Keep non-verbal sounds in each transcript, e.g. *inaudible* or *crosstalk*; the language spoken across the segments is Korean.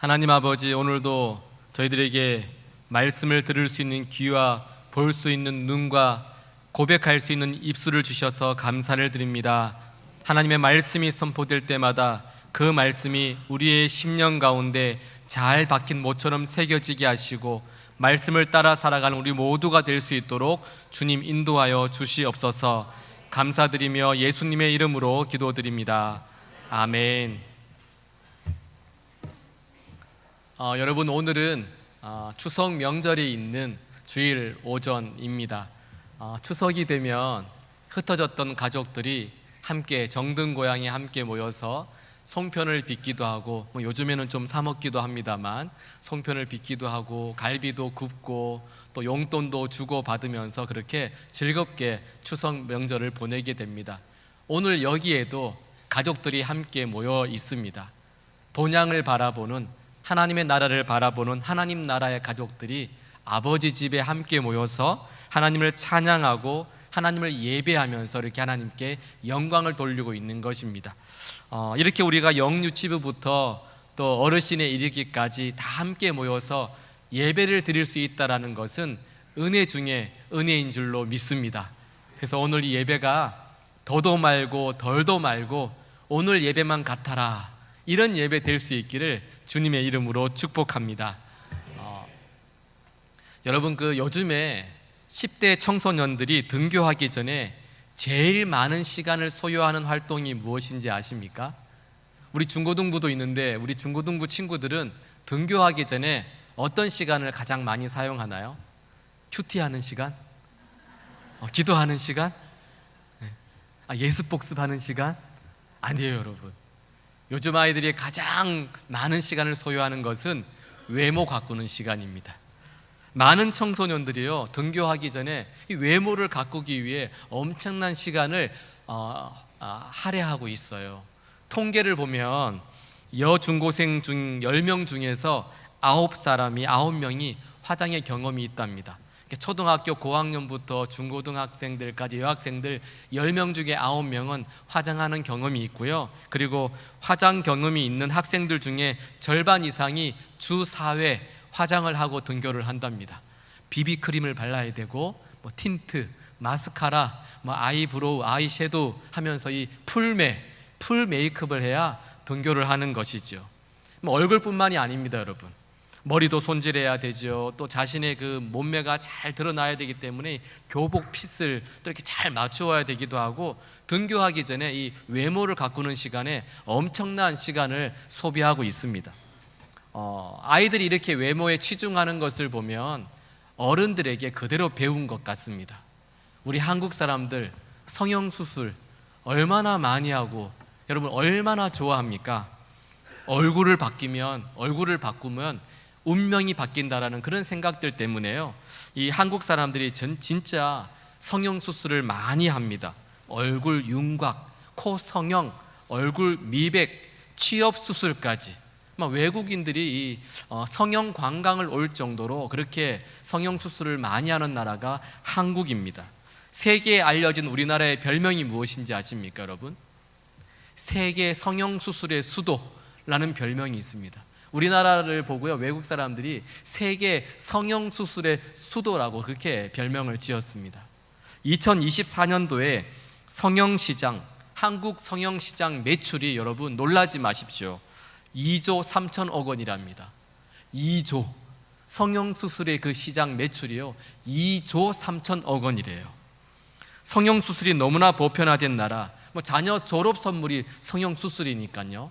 하나님 아버지 오늘도 저희들에게 말씀을 들을 수 있는 귀와 볼 수 있는 눈과 고백할 수 있는 입술을 주셔서 감사를 드립니다. 하나님의 말씀이 선포될 때마다 그 말씀이 우리의 심령 가운데 잘 박힌 모처럼 새겨지게 하시고 말씀을 따라 살아가는 우리 모두가 될 수 있도록 주님 인도하여 주시옵소서 감사드리며 예수님의 이름으로 기도드립니다. 아멘. 어, 여러분 오늘은 어, 추석 명절이 있는 주일 오전입니다. 어, 추석이 되면 흩어졌던 가족들이 함께 정든 고향에 함께 모여서 송편을 빚기도 하고 뭐 요즘에는 좀 사 먹기도 합니다만 송편을 빚기도 하고 갈비도 굽고 또 용돈도 주고 받으면서 그렇게 즐겁게 추석 명절을 보내게 됩니다. 오늘 여기에도 가족들이 함께 모여 있습니다. 본향을 바라보는 하나님의 나라를 바라보는 하나님 나라의 가족들이 아버지 집에 함께 모여서 하나님을 찬양하고 하나님을 예배하면서 이렇게 하나님께 영광을 돌리고 있는 것입니다. 어, 이렇게 우리가 영유치부부터 또 어르신에 이르기까지 다 함께 모여서 예배를 드릴 수 있다라는 것은 은혜 중에 은혜인 줄로 믿습니다. 그래서 오늘 이 예배가 더도 말고 덜도 말고 오늘 예배만 같아라 이런 예배 될 수 있기를 주님의 이름으로 축복합니다. 어, 여러분 그 요즘에 10대 청소년들이 등교하기 전에 제일 많은 시간을 소요하는 활동이 무엇인지 아십니까? 우리 중고등부도 있는데 우리 중고등부 친구들은 등교하기 전에 어떤 시간을 가장 많이 사용하나요? 큐티하는 시간? 어, 기도하는 시간? 네. 아, 예습 복습하는 시간? 아니에요, 여러분. 요즘 아이들이 가장 많은 시간을 소요하는 것은 외모 가꾸는 시간입니다. 많은 청소년들이요 등교하기 전에 이 외모를 가꾸기 위해 엄청난 시간을 어, 어, 할애하고 있어요. 통계를 보면 여중고생 중 10명 중에서 9사람이 9명이 화장의 경험이 있답니다. 초등학교 고학년부터 중고등학생들까지 여학생들 10명 중에 9명은 화장하는 경험이 있고요. 그리고 화장 경험이 있는 학생들 중에 절반 이상이 주 4회 화장을 하고 등교를 한답니다. 비비크림을 발라야 되고 뭐 틴트, 마스카라, 뭐 아이브로우, 아이섀도우 하면서 이 풀메, 풀 메이크업을 해야 등교를 하는 것이죠. 뭐 얼굴뿐만이 아닙니다, 여러분. 머리도 손질해야 되죠. 또 자신의 그 몸매가 잘 드러나야 되기 때문에 교복 핏을 또 이렇게 잘 맞추어야 되기도 하고 등교하기 전에 이 외모를 가꾸는 시간에 엄청난 시간을 소비하고 있습니다. 어, 아이들이 이렇게 외모에 치중하는 것을 보면 어른들에게 그대로 배운 것 같습니다. 우리 한국 사람들 성형 수술 얼마나 많이 하고 여러분 얼마나 좋아합니까? 얼굴을 바뀌면 얼굴을 바꾸면 운명이 바뀐다라는 그런 생각들 때문에요. 이 한국 사람들이 전 진짜 성형 수술을 많이 합니다. 얼굴 윤곽, 코 성형, 얼굴 미백, 취업 수술까지. 외국인들이 이 어, 성형 관광을 올 정도로 그렇게 성형 수술을 많이 하는 나라가 한국입니다. 세계에 알려진 우리나라의 별명이 무엇인지 아십니까, 여러분? 세계 성형 수술의 수도라는 별명이 있습니다. 우리나라를 보고요 외국 사람들이 세계 성형 수술의 수도라고 그렇게 별명을 지었습니다. 2024년도에 성형 시장 한국 성형 시장 매출이 여러분 놀라지 마십시오. 2조 3천억 원이랍니다. 2조 성형 수술의 그 시장 매출이요 2조 3천억 원이래요. 성형 수술이 너무나 보편화된 나라. 뭐 자녀 졸업 선물이 성형 수술이니까요.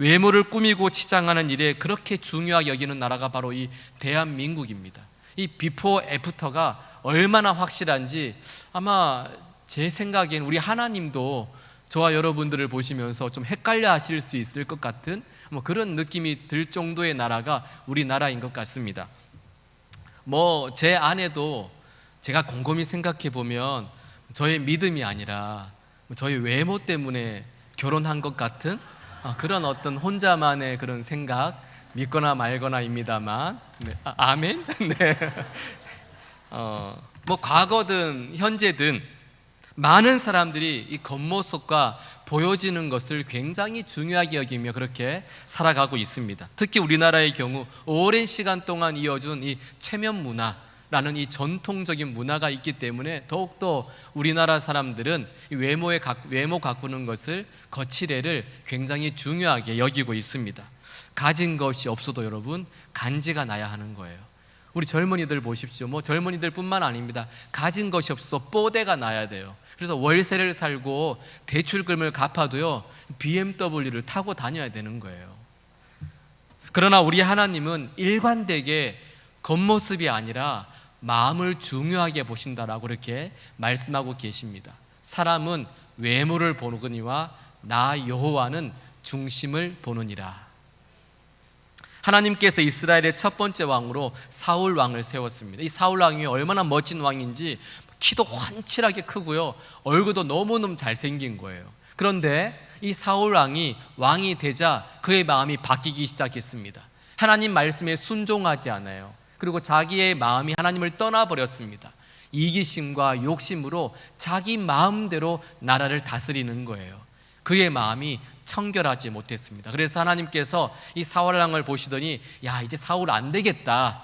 외모를 꾸미고 치장하는 일에 그렇게 중요하게 여기는 나라가 바로 이 대한민국입니다. 이 비포 애프터가 얼마나 확실한지 아마 제 생각엔 우리 하나님도 저와 여러분들을 보시면서 좀 헷갈려 하실 수 있을 것 같은 뭐 그런 느낌이 들 정도의 나라가 우리나라인 것 같습니다. 뭐제 아내도 제가 곰곰이 생각해 보면 저의 믿음이 아니라 저희 외모 때문에 결혼한 것 같은 아, 그런 어떤 혼자만의 그런 생각 믿거나 말거나입니다만 네. 아, 멘 *laughs* 네. 어, 뭐 과거든 현재든 많은 사람들이 이 겉모습과 보여지는 것을 굉장히 중요하게 여기며 그렇게 살아가고 있습니다. 특히 우리나라의 경우 오랜 시간 동안 이어준 이 체면 문화 라는 이 전통적인 문화가 있기 때문에 더욱더 우리나라 사람들은 이 외모에 가, 외모 가꾸는 것을 거칠애를 굉장히 중요하게 여기고 있습니다. 가진 것이 없어도 여러분 간지가 나야 하는 거예요. 우리 젊은이들 보십시오. 뭐 젊은이들뿐만 아닙니다. 가진 것이 없어 뽀대가 나야 돼요. 그래서 월세를 살고 대출금을 갚아도요 BMW를 타고 다녀야 되는 거예요. 그러나 우리 하나님은 일관되게 겉모습이 아니라 마음을 중요하게 보신다라고 이렇게 말씀하고 계십니다. 사람은 외모를 보느니와 나 여호와는 중심을 보느니라. 하나님께서 이스라엘의 첫 번째 왕으로 사울 왕을 세웠습니다. 이 사울 왕이 얼마나 멋진 왕인지 키도 환칠하게 크고요. 얼굴도 너무너무 잘생긴 거예요. 그런데 이 사울 왕이 왕이 되자 그의 마음이 바뀌기 시작했습니다. 하나님 말씀에 순종하지 않아요. 그리고 자기의 마음이 하나님을 떠나버렸습니다. 이기심과 욕심으로 자기 마음대로 나라를 다스리는 거예요. 그의 마음이 청결하지 못했습니다. 그래서 하나님께서 이 사울 왕을 보시더니 야 이제 사울 안 되겠다.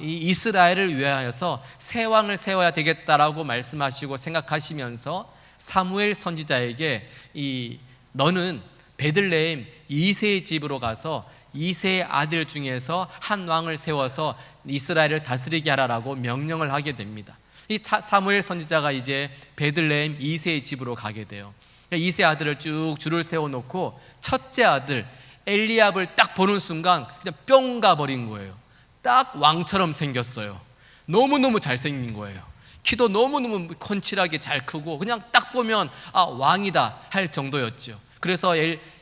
이 이스라엘을 위하여서 새 왕을 세워야 되겠다라고 말씀하시고 생각하시면서 사무엘 선지자에게 이 너는 베들레헴 이세의 집으로 가서 이세의 아들 중에서 한 왕을 세워서 이스라엘을 다스리게 하라라고 명령을 하게 됩니다. 이 사무엘 선지자가 이제 베들레헴 이세의 집으로 가게 돼요. 이세 아들을 쭉 줄을 세워놓고 첫째 아들 엘리압을 딱 보는 순간 그냥 뿅 가버린 거예요. 딱 왕처럼 생겼어요. 너무너무 잘생긴 거예요. 키도 너무너무 건칠하게 잘 크고 그냥 딱 보면 아 왕이다 할 정도였죠. 그래서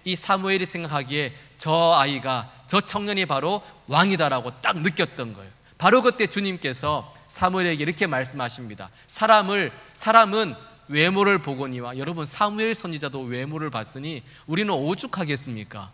이 사무엘이 생각하기에 저 아이가 저 청년이 바로 왕이다라고 딱 느꼈던 거예요. 바로 그때 주님께서 사무엘에게 이렇게 말씀하십니다. 사람을 사람은 외모를 보거니와 여러분 사무엘 선지자도 외모를 봤으니 우리는 오죽하겠습니까?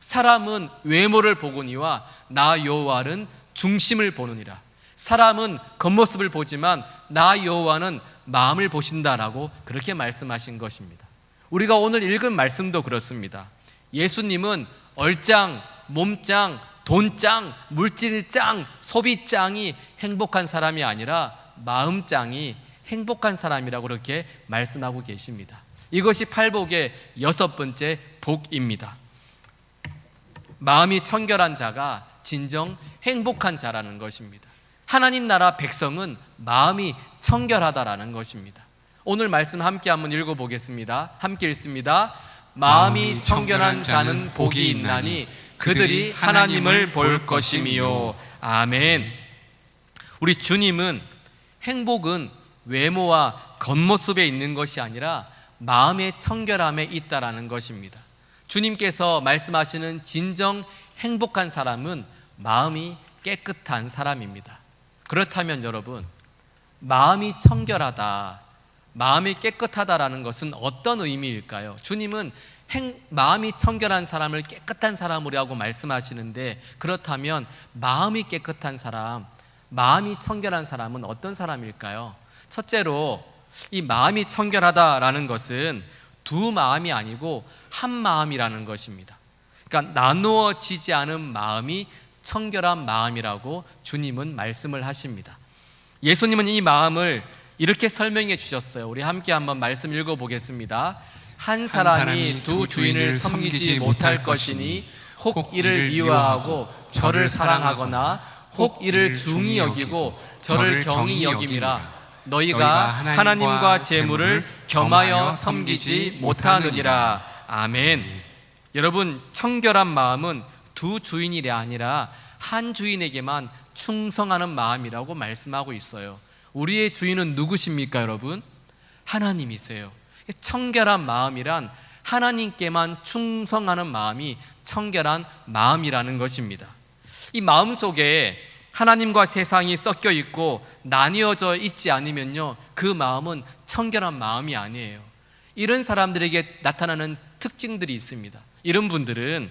사람은 외모를 보거니와 나 여호와는 중심을 보느니라. 사람은 겉모습을 보지만 나 여호와는 마음을 보신다라고 그렇게 말씀하신 것입니다. 우리가 오늘 읽은 말씀도 그렇습니다. 예수님은 얼짱, 몸짱, 돈짱, 물질짱, 소비짱이 행복한 사람이 아니라 마음짱이 행복한 사람이라고 그렇게 말씀하고 계십니다. 이것이 팔복의 여섯 번째 복입니다. 마음이 청결한 자가 진정 행복한 자라는 것입니다. 하나님 나라 백성은 마음이 청결하다라는 것입니다. 오늘 말씀 함께 한번 읽어 보겠습니다. 함께 읽습니다. 마음이 청결한 자는 복이 있나니 그들이 하나님을 볼 것이미요. 아멘. 우리 주님은 행복은 외모와 겉모습에 있는 것이 아니라 마음의 청결함에 있다라는 것입니다. 주님께서 말씀하시는 진정 행복한 사람은 마음이 깨끗한 사람입니다. 그렇다면 여러분, 마음이 청결하다, 마음이 깨끗하다라는 것은 어떤 의미일까요? 주님은 행, 마음이 청결한 사람을 깨끗한 사람이라고 말씀하시는데 그렇다면 마음이 깨끗한 사람, 마음이 청결한 사람은 어떤 사람일까요? 첫째로 이 마음이 청결하다라는 것은 두 마음이 아니고 한 마음이라는 것입니다. 그러니까 나누어지지 않은 마음이 청결한 마음이라고 주님은 말씀을 하십니다. 예수님은 이 마음을 이렇게 설명해 주셨어요. 우리 함께 한번 말씀 읽어 보겠습니다. 한 사람이 두 주인을 섬기지 못할 것이니 혹 이를 미워하고 저를 사랑하거나 혹 이를 중히 여기고 저를 경히 여김이라 너희가 하나님과 재물을 겸하여 섬기지 못하느니라. 아멘. 여러분, 청결한 마음은 두 주인이 아니라 한 주인에게만 충성하는 마음이라고 말씀하고 있어요. 우리의 주인은 누구십니까, 여러분? 하나님이세요. 청결한 마음이란 하나님께만 충성하는 마음이 청결한 마음이라는 것입니다. 이 마음 속에 하나님과 세상이 섞여 있고 나뉘어져 있지 않으면요, 그 마음은 청결한 마음이 아니에요. 이런 사람들에게 나타나는 특징들이 있습니다. 이런 분들은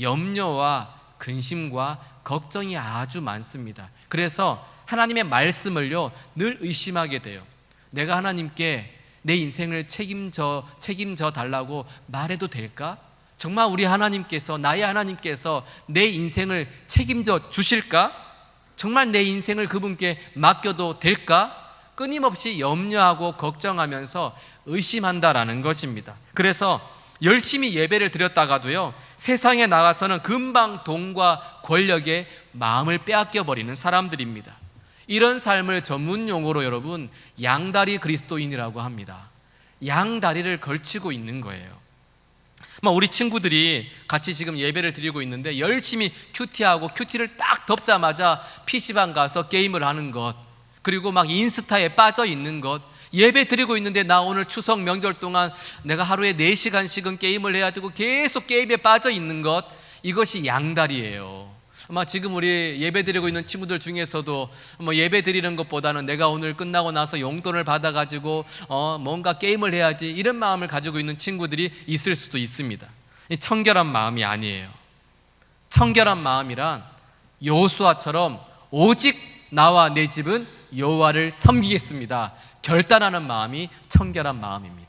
염려와 근심과 걱정이 아주 많습니다. 그래서 하나님의 말씀을요, 늘 의심하게 돼요. 내가 하나님께 내 인생을 책임져 책임져 달라고 말해도 될까? 정말 우리 하나님께서 나의 하나님께서 내 인생을 책임져 주실까? 정말 내 인생을 그분께 맡겨도 될까? 끊임없이 염려하고 걱정하면서 의심한다라는 것입니다. 그래서 열심히 예배를 드렸다가도요, 세상에 나가서는 금방 돈과 권력에 마음을 빼앗겨 버리는 사람들입니다. 이런 삶을 전문 용어로 여러분 양다리 그리스도인이라고 합니다. 양다리를 걸치고 있는 거예요. 막 우리 친구들이 같이 지금 예배를 드리고 있는데 열심히 큐티하고 큐티를 딱 덮자마자 PC방 가서 게임을 하는 것 그리고 막 인스타에 빠져 있는 것 예배 드리고 있는데 나 오늘 추석 명절 동안 내가 하루에 4시간씩은 게임을 해야 되고 계속 게임에 빠져 있는 것 이것이 양다리예요. 아마 지금 우리 예배 드리고 있는 친구들 중에서도 뭐 예배 드리는 것보다는 내가 오늘 끝나고 나서 용돈을 받아 가지고 어 뭔가 게임을 해야지 이런 마음을 가지고 있는 친구들이 있을 수도 있습니다. 이 청결한 마음이 아니에요. 청결한 마음이란 여호수아처럼 오직 나와 내 집은 여호와를 섬기겠습니다. 결단하는 마음이 청결한 마음입니다.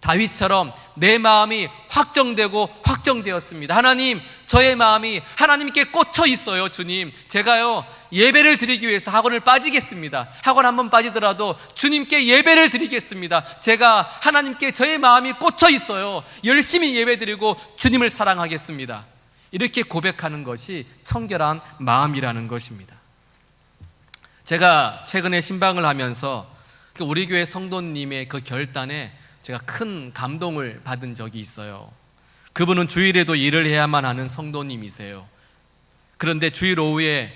다윗처럼 내 마음이 확정되고 확정되었습니다. 하나님, 저의 마음이 하나님께 꽂혀 있어요, 주님. 제가요, 예배를 드리기 위해서 학원을 빠지겠습니다. 학원 한 번 빠지더라도 주님께 예배를 드리겠습니다. 제가 하나님께 저의 마음이 꽂혀 있어요. 열심히 예배 드리고 주님을 사랑하겠습니다. 이렇게 고백하는 것이 청결한 마음이라는 것입니다. 제가 최근에 신방을 하면서 그 우리 교회 성도님의 그 결단에 제가 큰 감동을 받은 적이 있어요. 그분은 주일에도 일을 해야만 하는 성도님이세요. 그런데 주일 오후에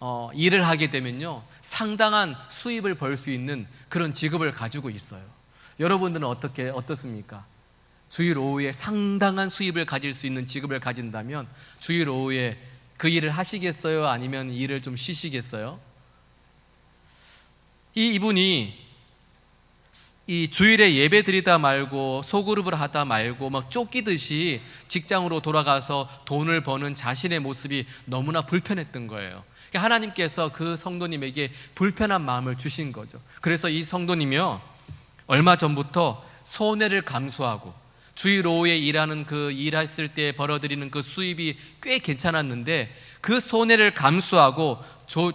어, 일을 하게 되면요 상당한 수입을 벌 수 있는 그런 직업을 가지고 있어요. 여러분들은 어떻게 어떻습니까? 주일 오후에 상당한 수입을 가질 수 있는 직업을 가진다면 주일 오후에 그 일을 하시겠어요? 아니면 일을 좀 쉬시겠어요? 이 이분이 이 주일에 예배 드리다 말고 소그룹을 하다 말고 막 쫓기듯이 직장으로 돌아가서 돈을 버는 자신의 모습이 너무나 불편했던 거예요. 그러니까 하나님께서 그 성도님에게 불편한 마음을 주신 거죠. 그래서 이 성도님이요 얼마 전부터 손해를 감수하고 주일 오후에 일하는 그 일했을 때 벌어들이는 그 수입이 꽤 괜찮았는데 그 손해를 감수하고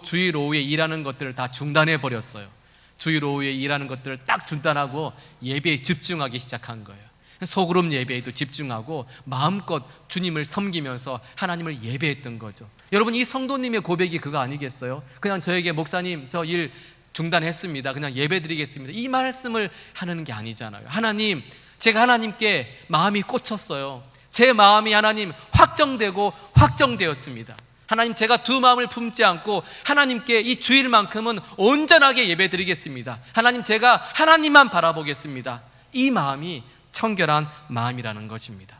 주일 오후에 일하는 것들을 다 중단해 버렸어요. 주일 오후에 일하는 것들을 딱 중단하고 예배에 집중하기 시작한 거예요. 소그룹 예배에도 집중하고 마음껏 주님을 섬기면서 하나님을 예배했던 거죠. 여러분 이 성도님의 고백이 그거 아니겠어요? 그냥 저에게 목사님 저 일 중단했습니다. 그냥 예배 드리겠습니다. 이 말씀을 하는 게 아니잖아요. 하나님 제가 하나님께 마음이 꽂혔어요. 제 마음이 하나님 확정되고 확정되었습니다. 하나님 제가 두 마음을 품지 않고 하나님께 이 주일만큼은 온전하게 예배드리겠습니다. 하나님 제가 하나님만 바라보겠습니다. 이 마음이 청결한 마음이라는 것입니다.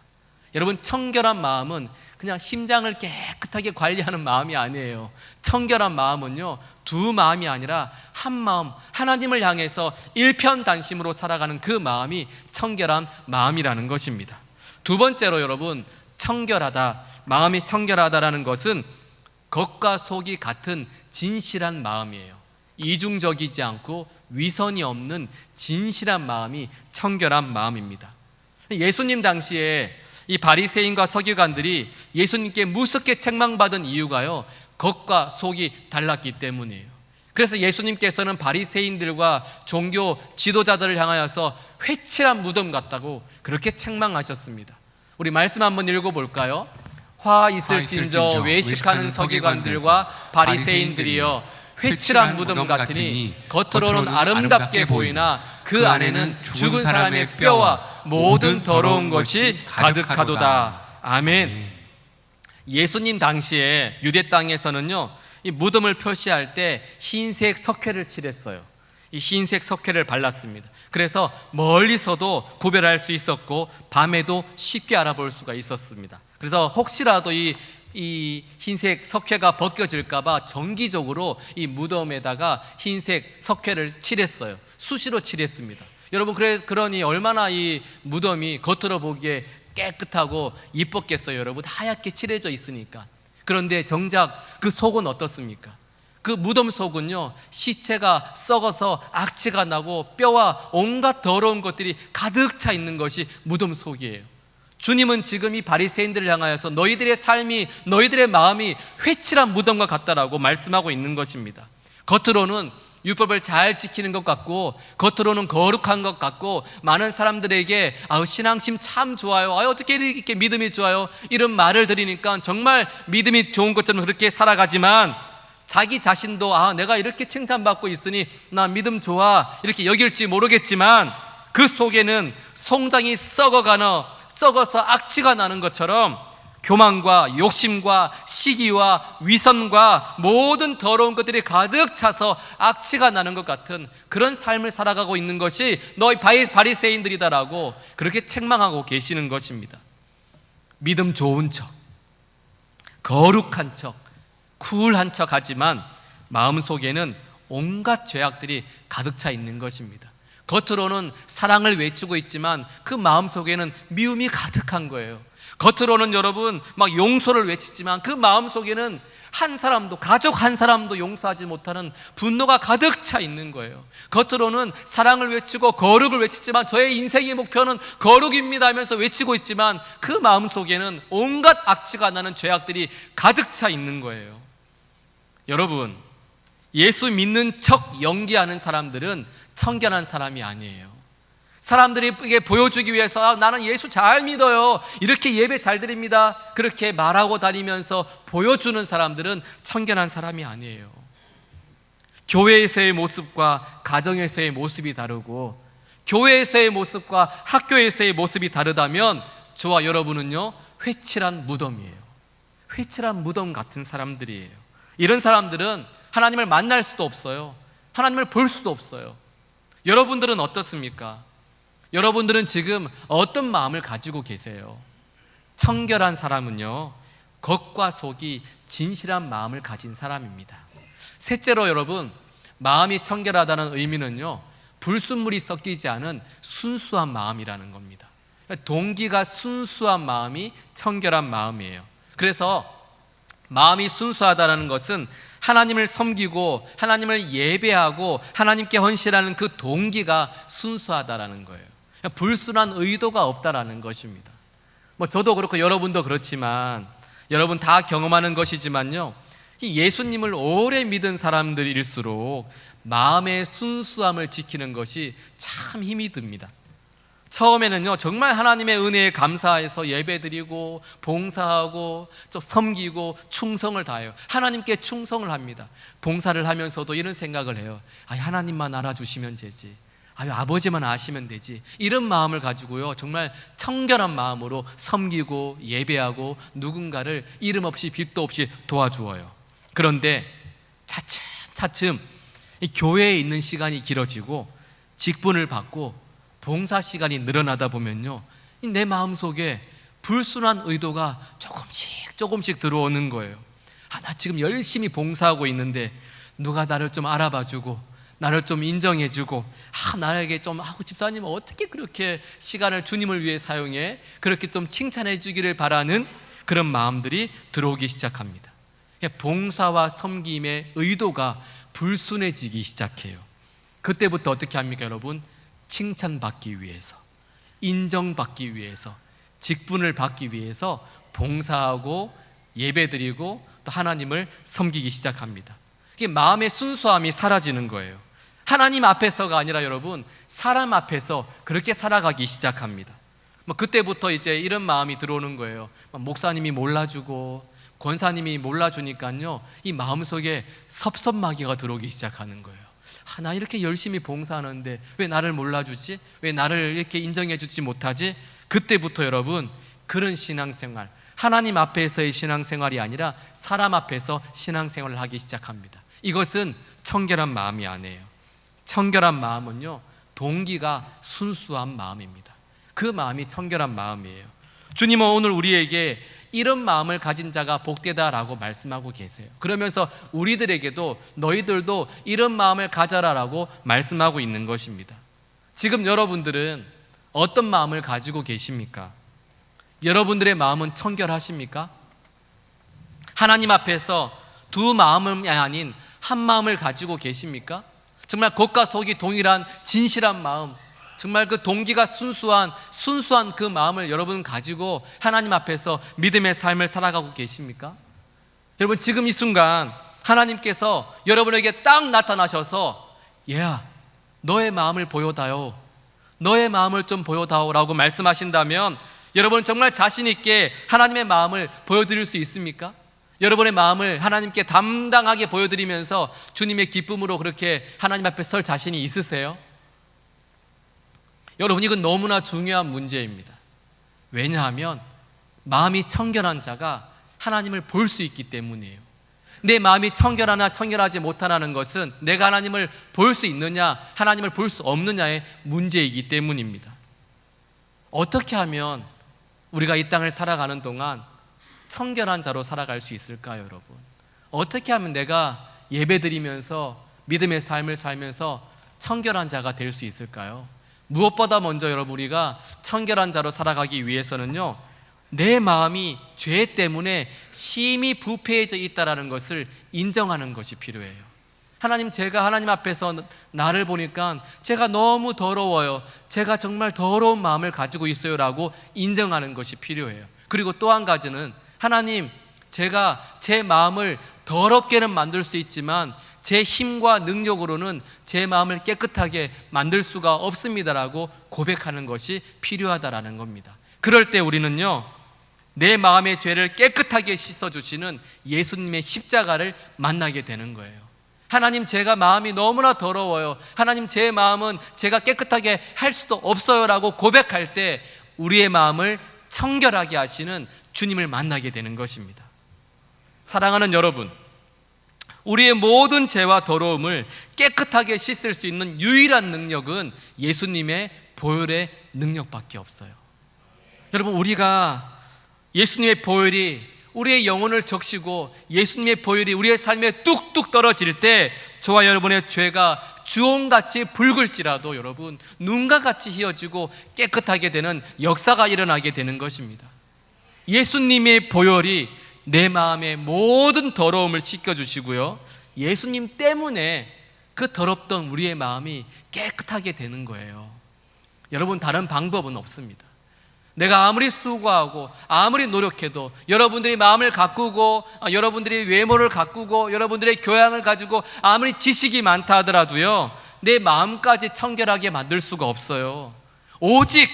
여러분 청결한 마음은 그냥 심장을 깨끗하게 관리하는 마음이 아니에요. 청결한 마음은요 두 마음이 아니라 한 마음 하나님을 향해서 일편단심으로 살아가는 그 마음이 청결한 마음이라는 것입니다. 두 번째로 여러분 청결하다 마음이 청결하다라는 것은 겉과 속이 같은 진실한 마음이에요. 이중적이지 않고 위선이 없는 진실한 마음이 청결한 마음입니다. 예수님 당시에 이 바리새인과 서기관들이 예수님께 무섭게 책망받은 이유가요. 겉과 속이 달랐기 때문이에요. 그래서 예수님께서는 바리새인들과 종교 지도자들을 향하여서 회칠한 무덤 같다고 그렇게 책망하셨습니다. 우리 말씀 한번 읽어 볼까요? 화 있을진저 외식하는 서기관들과 바리새인들이여 회칠한 무덤 같으니 겉으로는 아름답게 보이나 그 안에는 죽은 사람의 뼈와 모든 더러운 것이 가득하도다. 아멘. 예수님 당시에 유대 땅에서는요, 이 무덤을 표시할 때 흰색 석회를 칠했어요. 이 흰색 석회를 발랐습니다. 그래서 멀리서도 구별할 수 있었고 밤에도 쉽게 알아볼 수가 있었습니다. 그래서 혹시라도 이, 이 흰색 석회가 벗겨질까봐 정기적으로 이 무덤에다가 흰색 석회를 칠했어요. 수시로 칠했습니다. 여러분 그래 그러니 얼마나 이 무덤이 겉으로 보기에 깨끗하고 이뻤겠어요, 여러분 하얗게 칠해져 있으니까. 그런데 정작 그 속은 어떻습니까? 그 무덤 속은요 시체가 썩어서 악취가 나고 뼈와 온갖 더러운 것들이 가득 차 있는 것이 무덤 속이에요. 주님은 지금 이 바리새인들을 향하여서 너희들의 삶이 너희들의 마음이 회칠한 무덤과 같다라고 말씀하고 있는 것입니다. 겉으로는 율법을 잘 지키는 것 같고 겉으로는 거룩한 것 같고 많은 사람들에게 아 신앙심 참 좋아요. 아 어떻게 이렇게 믿음이 좋아요? 이런 말을 들으니까 정말 믿음이 좋은 것처럼 그렇게 살아가지만 자기 자신도 아 내가 이렇게 칭찬받고 있으니 나 믿음 좋아 이렇게 여길지 모르겠지만 그 속에는 송장이 썩어가는 썩어서 악취가 나는 것처럼 교만과 욕심과 시기와 위선과 모든 더러운 것들이 가득 차서 악취가 나는 것 같은 그런 삶을 살아가고 있는 것이 너희 바리, 바리새인들이다라고 그렇게 책망하고 계시는 것입니다. 믿음 좋은 척, 거룩한 척, 쿨한 척 하지만 마음 속에는 온갖 죄악들이 가득 차 있는 것입니다. 겉으로는 사랑을 외치고 있지만 그 마음 속에는 미움이 가득한 거예요. 겉으로는 여러분 막 용서를 외치지만 그 마음 속에는 한 사람도 가족 한 사람도 용서하지 못하는 분노가 가득 차 있는 거예요. 겉으로는 사랑을 외치고 거룩을 외치지만 저의 인생의 목표는 거룩입니다 하면서 외치고 있지만 그 마음 속에는 온갖 악취가 나는 죄악들이 가득 차 있는 거예요. 여러분, 예수 믿는 척 연기하는 사람들은 청결한 사람이 아니에요. 사람들에게 보여주기 위해서 아, 나는 예수 잘 믿어요. 이렇게 예배 잘 드립니다. 그렇게 말하고 다니면서 보여주는 사람들은 청결한 사람이 아니에요. 교회에서의 모습과 가정에서의 모습이 다르고 교회에서의 모습과 학교에서의 모습이 다르다면 저와 여러분은요 회칠한 무덤이에요. 회칠한 무덤 같은 사람들이에요. 이런 사람들은 하나님을 만날 수도 없어요. 하나님을 볼 수도 없어요. 여러분들은 어떻습니까? 여러분들은 지금 어떤 마음을 가지고 계세요? 청결한 사람은요, 겉과 속이 진실한 마음을 가진 사람입니다. 셋째로 여러분, 마음이 청결하다는 의미는요, 불순물이 섞이지 않은 순수한 마음이라는 겁니다. 동기가 순수한 마음이 청결한 마음이에요. 그래서 마음이 순수하다는 것은 하나님을 섬기고 하나님을 예배하고 하나님께 헌신하는 그 동기가 순수하다라는 거예요. 불순한 의도가 없다라는 것입니다. 뭐 저도 그렇고 여러분도 그렇지만 여러분 다 경험하는 것이지만요. 이 예수님을 오래 믿은 사람들일수록 마음의 순수함을 지키는 것이 참 힘이 듭니다. 처음에는요, 정말 하나님의 은혜에 감사해서 예배드리고, 봉사하고, 또 섬기고, 충성을 다해요. 하나님께 충성을 합니다. 봉사를 하면서도 이런 생각을 해요. 아, 하나님만 알아주시면 되지. 아유, 아버지만 아시면 되지. 이런 마음을 가지고요, 정말 청결한 마음으로 섬기고, 예배하고, 누군가를 이름 없이 빚도 없이 도와주어요. 그런데 차츰, 차츰, 이 교회에 있는 시간이 길어지고, 직분을 받고, 봉사 시간이 늘어나다 보면요, 내 마음 속에 불순한 의도가 조금씩 조금씩 들어오는 거예요. 아, 나 지금 열심히 봉사하고 있는데 누가 나를 좀 알아봐 주고 나를 좀 인정해 주고 아, 나에게 좀 아, 집사님 어떻게 그렇게 시간을 주님을 위해 사용해 그렇게 좀 칭찬해 주기를 바라는 그런 마음들이 들어오기 시작합니다. 봉사와 섬김의 의도가 불순해지기 시작해요. 그때부터 어떻게 합니까, 여러분? 칭찬받기 위해서, 인정받기 위해서, 직분을 받기 위해서 봉사하고 예배드리고 또 하나님을 섬기기 시작합니다. 이게 마음의 순수함이 사라지는 거예요. 하나님 앞에서가 아니라 여러분 사람 앞에서 그렇게 살아가기 시작합니다. 뭐 그때부터 이제 이런 마음이 들어오는 거예요. 목사님이 몰라주고 권사님이 몰라주니까요 이 마음 속에 섭섭마귀가 들어오기 시작하는 거예요. 아, 나 이렇게 열심히 봉사하는데 왜 나를 몰라주지? 왜 나를 이렇게 인정해주지 못하지? 그때부터 여러분 그런 신앙생활 하나님 앞에서의 신앙생활이 아니라 사람 앞에서 신앙생활을 하기 시작합니다. 이것은 청결한 마음이 아니에요. 청결한 마음은요, 동기가 순수한 마음입니다. 그 마음이 청결한 마음이에요. 주님은 오늘 우리에게 이런 마음을 가진 자가 복되다라고 말씀하고 계세요. 그러면서 우리들에게도 너희들도 이런 마음을 가져라라고 말씀하고 있는 것입니다. 지금 여러분들은 어떤 마음을 가지고 계십니까? 여러분들의 마음은 청결하십니까? 하나님 앞에서 두 마음이 아닌 한 마음을 가지고 계십니까? 정말 겉과 속이 동일한 진실한 마음, 정말 그 동기가 순수한 순수한 그 마음을 여러분 가지고 하나님 앞에서 믿음의 삶을 살아가고 계십니까? 여러분 지금 이 순간 하나님께서 여러분에게 딱 나타나셔서 얘야 너의 마음을 보여다요 너의 마음을 좀 보여다오라고 말씀하신다면 여러분 정말 자신 있게 하나님의 마음을 보여드릴 수 있습니까? 여러분의 마음을 하나님께 담당하게 보여드리면서 주님의 기쁨으로 그렇게 하나님 앞에 설 자신이 있으세요? 여러분 이건 너무나 중요한 문제입니다. 왜냐하면 마음이 청결한 자가 하나님을 볼 수 있기 때문이에요. 내 마음이 청결하나 청결하지 못하는 것은 내가 하나님을 볼 수 있느냐, 하나님을 볼 수 없느냐의 문제이기 때문입니다. 어떻게 하면 우리가 이 땅을 살아가는 동안 청결한 자로 살아갈 수 있을까요, 여러분? 어떻게 하면 내가 예배 드리면서 믿음의 삶을 살면서 청결한 자가 될 수 있을까요? 무엇보다 먼저 여러분 우리가 청결한 자로 살아가기 위해서는요. 내 마음이 죄 때문에 심히 부패해져 있다라는 것을 인정하는 것이 필요해요. 하나님 제가 하나님 앞에서 나를 보니까 제가 너무 더러워요. 제가 정말 더러운 마음을 가지고 있어요라고 인정하는 것이 필요해요. 그리고 또 한 가지는 하나님 제가 제 마음을 더럽게는 만들 수 있지만 제 힘과 능력으로는 제 마음을 깨끗하게 만들 수가 없습니다라고 고백하는 것이 필요하다라는 겁니다. 그럴 때 우리는요, 내 마음의 죄를 깨끗하게 씻어주시는 예수님의 십자가를 만나게 되는 거예요. 하나님, 제가 마음이 너무나 더러워요. 하나님, 제 마음은 제가 깨끗하게 할 수도 없어요 라고 고백할 때 우리의 마음을 청결하게 하시는 주님을 만나게 되는 것입니다. 사랑하는 여러분, 우리의 모든 죄와 더러움을 깨끗하게 씻을 수 있는 유일한 능력은 예수님의 보혈의 능력밖에 없어요. 여러분, 우리가 예수님의 보혈이 우리의 영혼을 적시고 예수님의 보혈이 우리의 삶에 뚝뚝 떨어질 때 저와 여러분의 죄가 주홍같이 붉을지라도 여러분 눈과 같이 휘어지고 깨끗하게 되는 역사가 일어나게 되는 것입니다. 예수님의 보혈이 내 마음의 모든 더러움을 씻겨주시고요. 예수님 때문에 그 더럽던 우리의 마음이 깨끗하게 되는 거예요. 여러분, 다른 방법은 없습니다. 내가 아무리 수고하고 아무리 노력해도 여러분들이 마음을 가꾸고 아, 여러분들이 외모를 가꾸고 여러분들의 교양을 가지고 아무리 지식이 많다 하더라도요 내 마음까지 청결하게 만들 수가 없어요 오직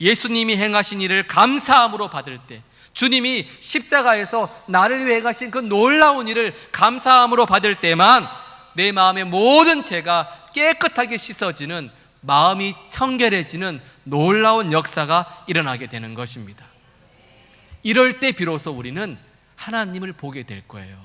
예수님이 행하신 일을 감사함으로 받을 때 주님이 십자가에서 나를 위해 행하신 그 놀라운 일을 감사함으로 받을 때만 내 마음의 모든 죄가 깨끗하게 씻어지는 마음이 청결해지는 놀라운 역사가 일어나게 되는 것입니다. 이럴 때 비로소 우리는 하나님을 보게 될 거예요.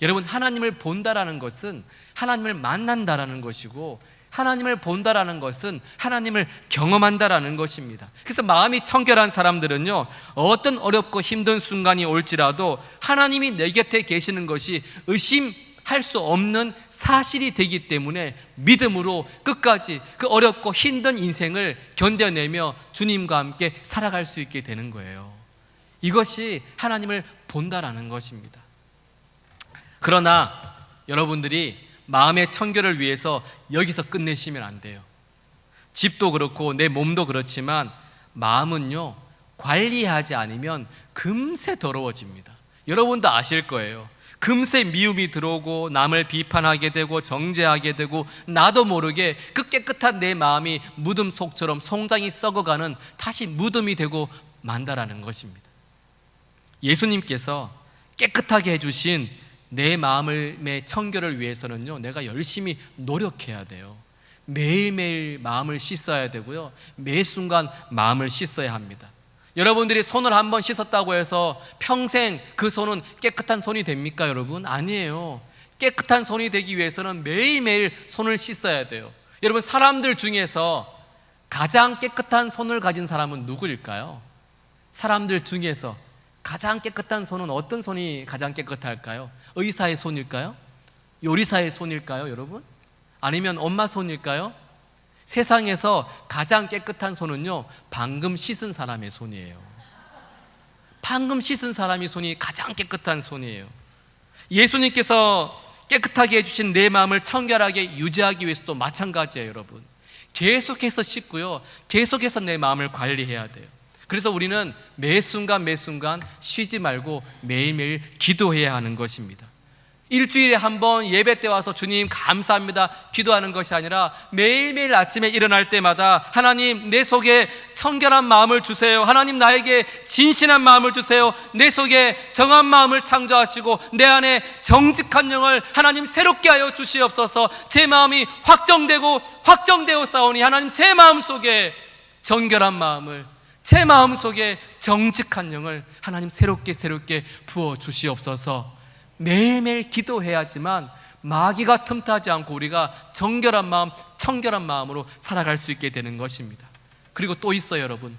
여러분, 하나님을 본다라는 것은 하나님을 만난다라는 것이고, 하나님을 본다라는 것은 하나님을 경험한다라는 것입니다. 그래서 마음이 청결한 사람들은요, 어떤 어렵고 힘든 순간이 올지라도 하나님이 내 곁에 계시는 것이 의심할 수 없는 사실이 되기 때문에 믿음으로 끝까지 그 어렵고 힘든 인생을 견뎌내며 주님과 함께 살아갈 수 있게 되는 거예요. 이것이 하나님을 본다라는 것입니다. 그러나 여러분들이 마음의 청결을 위해서 여기서 끝내시면 안 돼요. 집도 그렇고 내 몸도 그렇지만 마음은요, 관리하지 않으면 금세 더러워집니다. 여러분도 아실 거예요. 금세 미움이 들어오고 남을 비판하게 되고 정죄하게 되고 나도 모르게 그 깨끗한 내 마음이 무덤 속처럼 송장이 썩어가는 다시 무덤이 되고 만다라는 것입니다. 예수님께서 깨끗하게 해주신 내 마음의 청결을 위해서는요, 내가 열심히 노력해야 돼요. 매일매일 마음을 씻어야 되고요. 매 순간 마음을 씻어야 합니다. 여러분들이 손을 한 번 씻었다고 해서 평생 그 손은 깨끗한 손이 됩니까, 여러분? 아니에요. 깨끗한 손이 되기 위해서는 매일매일 손을 씻어야 돼요. 여러분, 사람들 중에서 가장 깨끗한 손을 가진 사람은 누구일까요? 사람들 중에서 가장 깨끗한 손은 어떤 손이 가장 깨끗할까요? 의사의 손일까요? 요리사의 손일까요, 여러분? 아니면 엄마 손일까요? 세상에서 가장 깨끗한 손은요, 방금 씻은 사람의 손이에요. 방금 씻은 사람의 손이 가장 깨끗한 손이에요. 예수님께서 깨끗하게 해주신 내 마음을 청결하게 유지하기 위해서도 마찬가지예요, 여러분. 계속해서 씻고요. 계속해서 내 마음을 관리해야 돼요. 그래서 우리는 매 순간 매 순간 쉬지 말고 매일매일 기도해야 하는 것입니다. 일주일에 한 번 예배 때 와서 주님 감사합니다 기도하는 것이 아니라 매일매일 아침에 일어날 때마다 하나님 내 속에 청결한 마음을 주세요. 하나님 나에게 진실한 마음을 주세요. 내 속에 정한 마음을 창조하시고 내 안에 정직한 영을 하나님 새롭게 하여 주시옵소서. 제 마음이 확정되고 확정되어 싸우니 하나님 제 마음 속에 정결한 마음을 제 마음 속에 정직한 영을 하나님 새롭게 새롭게 부어 주시옵소서. 매일매일 기도해야지만 마귀가 틈타지 않고 우리가 정결한 마음, 청결한 마음으로 살아갈 수 있게 되는 것입니다. 그리고 또 있어요, 여러분.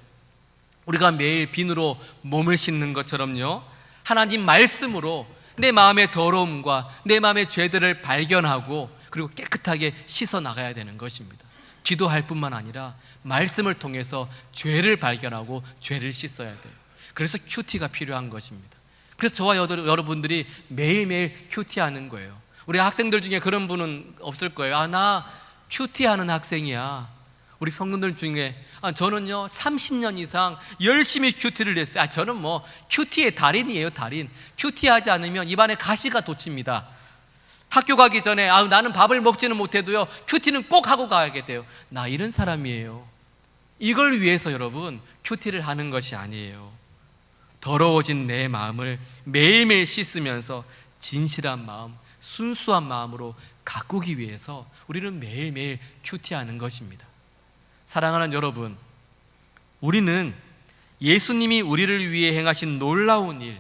우리가 매일 비누로 몸을 씻는 것처럼요. 하나님 말씀으로 내 마음의 더러움과 내 마음의 죄들을 발견하고 그리고 깨끗하게 씻어 나가야 되는 것입니다. 기도할 뿐만 아니라 말씀을 통해서 죄를 발견하고 죄를 씻어야 돼요. 그래서 큐티가 필요한 것입니다. 그래서 저와 여러분들이 매일매일 큐티하는 거예요. 우리 학생들 중에 그런 분은 없을 거예요. 아, 나 큐티하는 학생이야. 우리 성도들 중에 아, 저는요 30년 이상 열심히 큐티를 했어요. 아, 저는 뭐 큐티의 달인이에요, 달인. 큐티하지 않으면 입안에 가시가 돋칩니다. 학교 가기 전에 아, 나는 밥을 먹지는 못해도요 큐티는 꼭 하고 가야 돼요. 나 이런 사람이에요. 이걸 위해서 여러분 큐티를 하는 것이 아니에요. 더러워진 내 마음을 매일매일 씻으면서 진실한 마음, 순수한 마음으로 가꾸기 위해서 우리는 매일매일 큐티하는 것입니다. 사랑하는 여러분, 우리는 예수님이 우리를 위해 행하신 놀라운 일,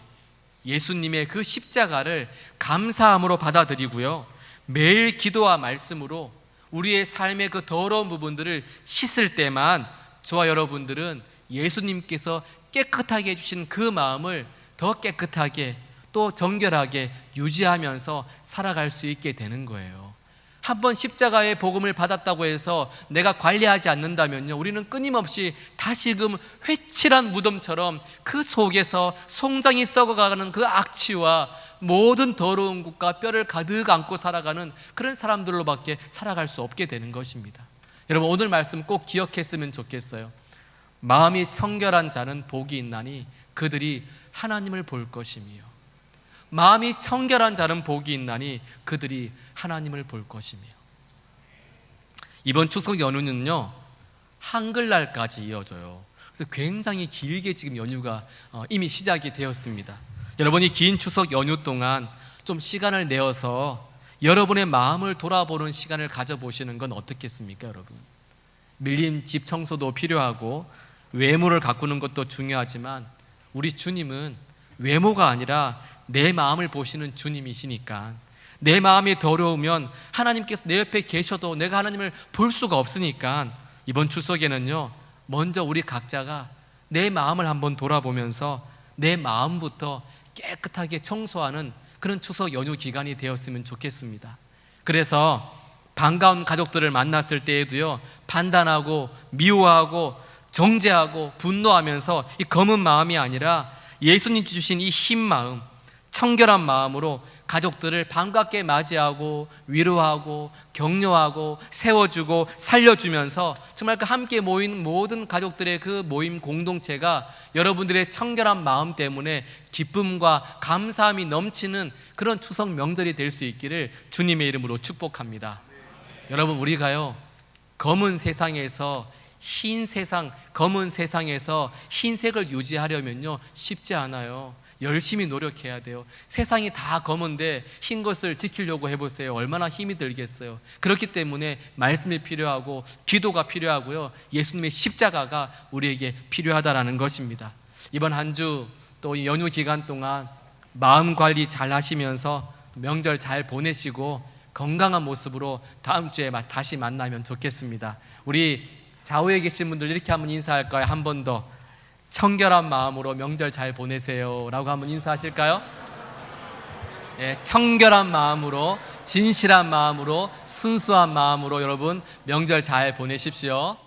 예수님의 그 십자가를 감사함으로 받아들이고요. 매일 기도와 말씀으로 우리의 삶의 그 더러운 부분들을 씻을 때만 저와 여러분들은 예수님께서 깨끗하게 해주신 그 마음을 더 깨끗하게 또 정결하게 유지하면서 살아갈 수 있게 되는 거예요. 한번 십자가의 복음을 받았다고 해서 내가 관리하지 않는다면요. 우리는 끊임없이 다시금 회칠한 무덤처럼 그 속에서 송장이 썩어가는 그 악취와 모든 더러운 것과 뼈를 가득 안고 살아가는 그런 사람들로밖에 살아갈 수 없게 되는 것입니다. 여러분 오늘 말씀 꼭 기억했으면 좋겠어요. 마음이 청결한 자는 복이 있나니 그들이 하나님을 볼 것이며 마음이 청결한 자는 복이 있나니 그들이 하나님을 볼 것이며 이번 추석 연휴는요 한글날까지 이어져요. 그래서 굉장히 길게 지금 연휴가 어, 이미 시작이 되었습니다. 여러분이 긴 추석 연휴 동안 좀 시간을 내어서 여러분의 마음을 돌아보는 시간을 가져보시는 건 어떻겠습니까, 여러분? 밀린 집 청소도 필요하고 외모를 가꾸는 것도 중요하지만 우리 주님은 외모가 아니라 내 마음을 보시는 주님이시니까 내 마음이 더러우면 하나님께서 내 옆에 계셔도 내가 하나님을 볼 수가 없으니까 이번 추석에는요 먼저 우리 각자가 내 마음을 한번 돌아보면서 내 마음부터 깨끗하게 청소하는 그런 추석 연휴 기간이 되었으면 좋겠습니다. 그래서 반가운 가족들을 만났을 때에도요 판단하고 미워하고 정죄하고 분노하면서 이 검은 마음이 아니라 예수님 주신 이 흰 마음, 청결한 마음으로 가족들을 반갑게 맞이하고 위로하고 격려하고 세워주고 살려주면서 정말 그 함께 모인 모든 가족들의 그 모임 공동체가 여러분들의 청결한 마음 때문에 기쁨과 감사함이 넘치는 그런 추석 명절이 될 수 있기를 주님의 이름으로 축복합니다. 여러분 우리가요 검은 세상에서 흰 세상, 검은 세상에서 흰색을 유지하려면요 쉽지 않아요. 열심히 노력해야 돼요. 세상이 다 검은데 흰 것을 지키려고 해보세요. 얼마나 힘이 들겠어요. 그렇기 때문에 말씀이 필요하고 기도가 필요하고요. 예수님의 십자가가 우리에게 필요하다라는 것입니다. 이번 한 주 또 연휴 기간 동안 마음 관리 잘 하시면서 명절 잘 보내시고 건강한 모습으로 다음 주에 다시 만나면 좋겠습니다. 우리 좌우에 계신 분들 이렇게 한번 인사할까요? 한 번 더. 청결한 마음으로 명절 잘 보내세요. 라고 한번 인사하실까요? 예, 청결한 마음으로, 진실한 마음으로, 순수한 마음으로 여러분 명절 잘 보내십시오.